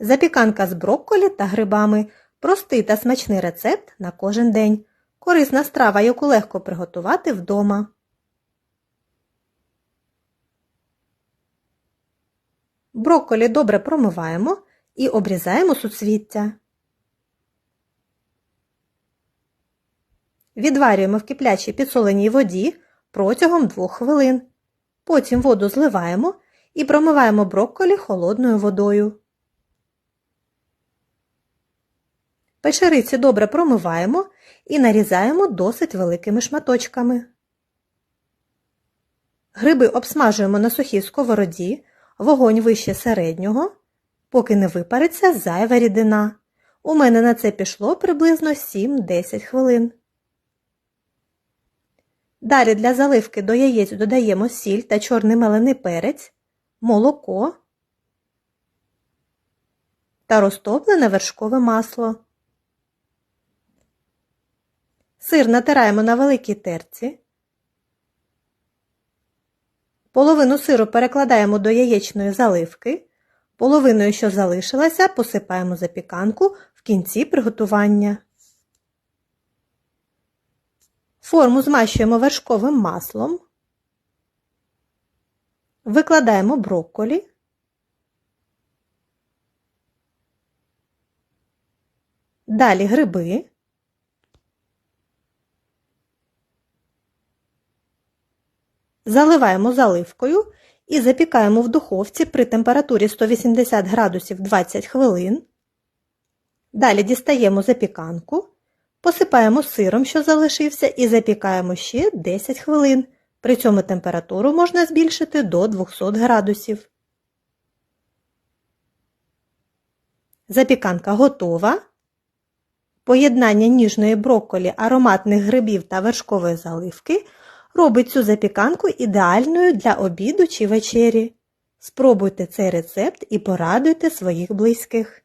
Запіканка з брокколі та грибами. Простий та смачний рецепт на кожен день. Корисна страва, яку легко приготувати вдома. Брокколі добре промиваємо і обрізаємо суцвіття. Відварюємо в киплячій підсоленій воді протягом 2 хвилин. Потім воду зливаємо і промиваємо брокколі холодною водою. Печериці добре промиваємо і нарізаємо досить великими шматочками. Гриби обсмажуємо на сухій сковороді, вогонь вище середнього, поки не випариться зайва рідина. У мене на це пішло приблизно 7-10 хвилин. Далі для заливки до яєць додаємо сіль та чорний мелений перець, молоко та розтоплене вершкове масло. Сир натираємо на великій терці. Половину сиру перекладаємо до яєчної заливки. Половиною, що залишилася, посипаємо запіканку в кінці приготування. Форму змащуємо вершковим маслом. Викладаємо брокколі. Далі гриби. Заливаємо заливкою і запікаємо в духовці при температурі 180 градусів 20 хвилин. Далі дістаємо запіканку, посипаємо сиром, що залишився, і запікаємо ще 10 хвилин. При цьому температуру можна збільшити до 200 градусів. Запіканка готова. Поєднання ніжної брокколі, ароматних грибів та вершкової заливки робить цю запіканку ідеальною для обіду чи вечері. Спробуйте цей рецепт і порадуйте своїх близьких.